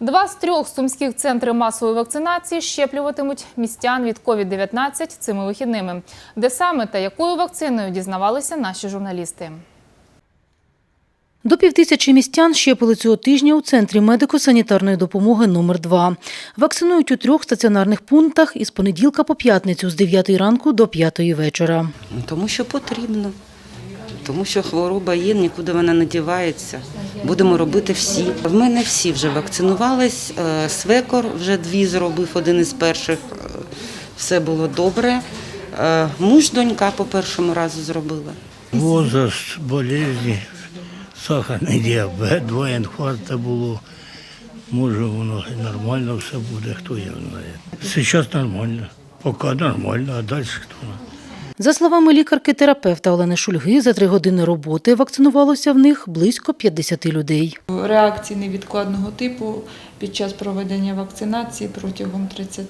Два з трьох сумських центрів масової вакцинації щеплюватимуть містян від COVID-19 цими вихідними. Де саме та якою вакциною дізнавалися наші журналісти. До півтисячі містян щепили цього тижня у центрі медико-санітарної допомоги номер 2 Вакцинують у трьох стаціонарних пунктах із понеділка по п'ятницю з 9 ранку до 5 вечора. Тому що потрібно. Тому що хвороба є, нікуди вона не дівається. Будемо робити всі. В мене всі вже вакцинувались. Е, Свекор вже дві зробив, один із перших. Е, Все було добре. Е, Муж донька по першому разу зробила. Возраст, болезні, сахарний діабет, два інфаркта було. Може, воно нормально все буде, хто його знає. Зараз нормально, поки нормально, а далі хто. За словами лікарки-терапевта Олени Шульги, за три години роботи вакцинувалося в них близько 50 людей. Реакції невідкладного типу під час проведення вакцинації протягом 30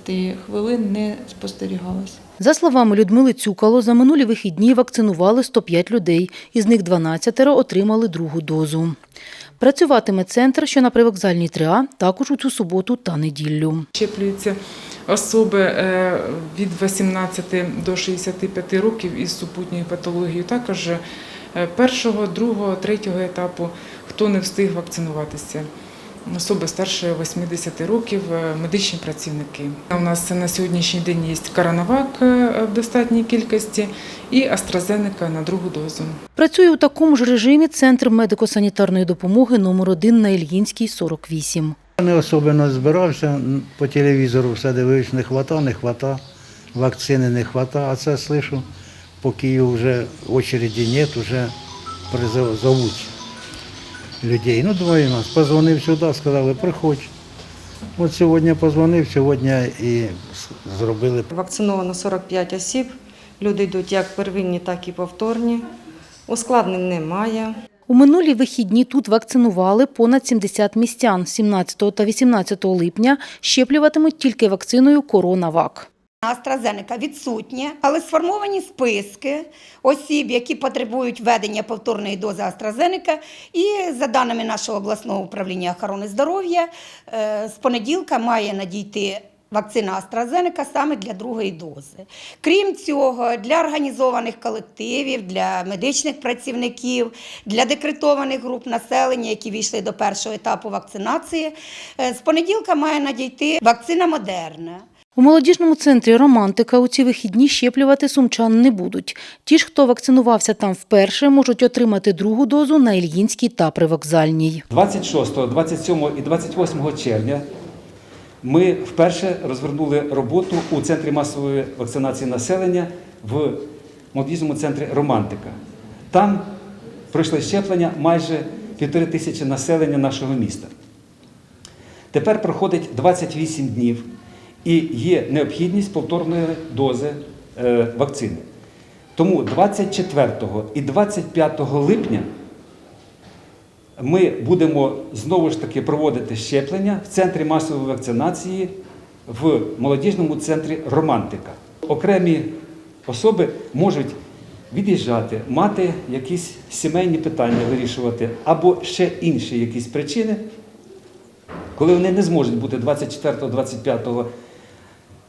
хвилин не спостерігалось. За словами Людмили Цюкало, за минулі вихідні вакцинували 105 людей, із них 12 отримали другу дозу. Працюватиме центр, що на привокзальній 3А, також у цю суботу та неділю. Щеплюються особи е, від 18 до 65 років із супутньою патологією. Також е, першого, другого, третього етапу, хто не встиг вакцинуватися. Особи старше 80 років, е, медичні працівники. У нас на сьогоднішній день є коронавак в достатній кількості і AstraZeneca на другу дозу. Працює у такому ж режимі центр медико-санітарної допомоги номер 1 на Ільїнській, 48. Не особливо збирався, по телевізору все дивився, не хвата, не хвата, вакцини не хвата, а це слышу, по Києву вже очереді нет, вже призов- зовуть людей. Ну, двоє нас. Позвонив сюди, сказали, приходь. От сьогодні позвонив, сьогодні і зробили Вакциновано 45 осіб. Люди йдуть як первинні, так і повторні. Ускладнень немає. У минулі вихідні тут вакцинували понад 70 містян. 17 та 18 липня щеплюватимуть тільки вакциною «Коронавак». AstraZeneca відсутнє, але сформовані списки осіб, які потребують введення повторної дози AstraZeneca. І за даними нашого обласного управління охорони здоров'я, е, з понеділка має надійти вакцина AstraZeneca саме для другої дози. Крім цього, для організованих колективів, для медичних працівників, для декретованих груп населення, які війшли до першого етапу вакцинації, е, з понеділка має надійти вакцина Модерна. У молодіжному центрі «Романтика» у ці вихідні щеплювати сумчан не будуть. Ті ж, хто вакцинувався там вперше, можуть отримати другу дозу на Ільїнській та привокзальній. 26, 27 і 28 червня ми вперше розвернули роботу у центрі масової вакцинації населення в молодіжному центрі Романтика. Там пройшли щеплення майже півтори тисячі населення нашого міста. Тепер проходить 28 днів і є необхідність повторної дози е, вакцини. Тому 24 і 25 липня ми будемо знову ж таки проводити щеплення в центрі масової вакцинації в молодіжному центрі Романтика. Окремі особи можуть від'їжджати, мати якісь сімейні питання вирішувати або ще інші якісь причини, коли вони не зможуть бути 24-25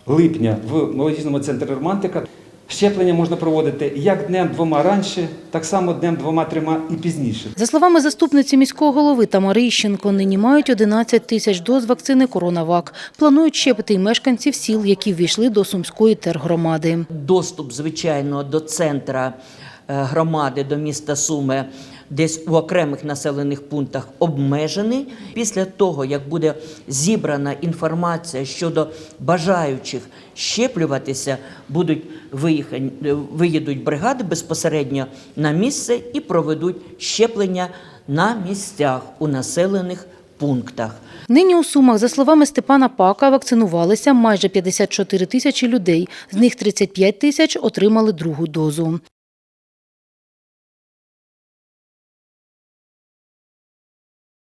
липня в молодіжному центрі Романтика. Щеплення можна проводити як днем двома раніше, так само днем двома трьома і пізніше. За словами заступниці міського голови Тамари Іщенко, нині мають 11 тисяч доз вакцини «Коронавак». Планують щепити й мешканців сіл, які ввійшли до Сумської тергромади. доступ, звичайно, до центра е, громади, до міста Суми, десь у окремих населених пунктах обмежений. Після того, як буде зібрана інформація щодо бажаючих щеплюватися, будуть виїхані, виїдуть бригади безпосередньо на місце і проведуть щеплення на місцях у населених пунктах. Нині у Сумах, за словами Степана Пака, вакцинувалися майже 54 тисячі людей. З них 35 тисяч отримали другу дозу.